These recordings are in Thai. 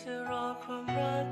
จะรอความรัก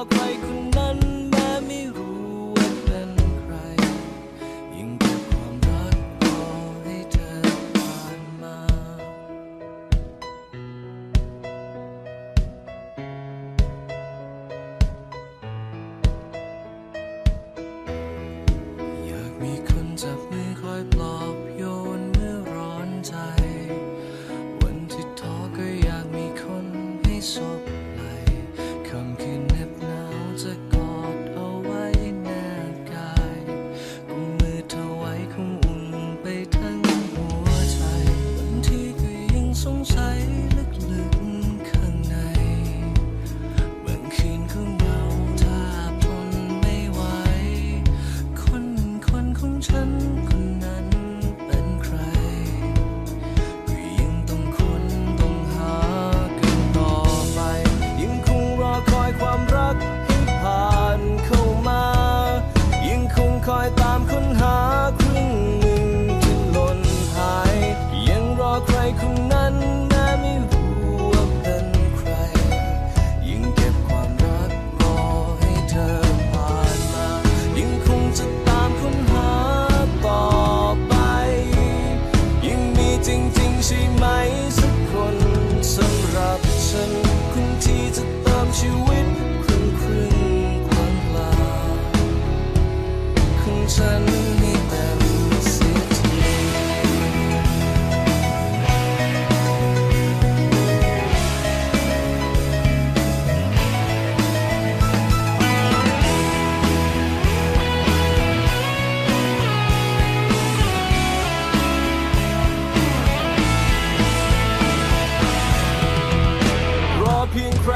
Like. clay ชีวิตครึ่งครึ่งกลางกลางของฉันให้เต็มเสียทีรอเพียงใคร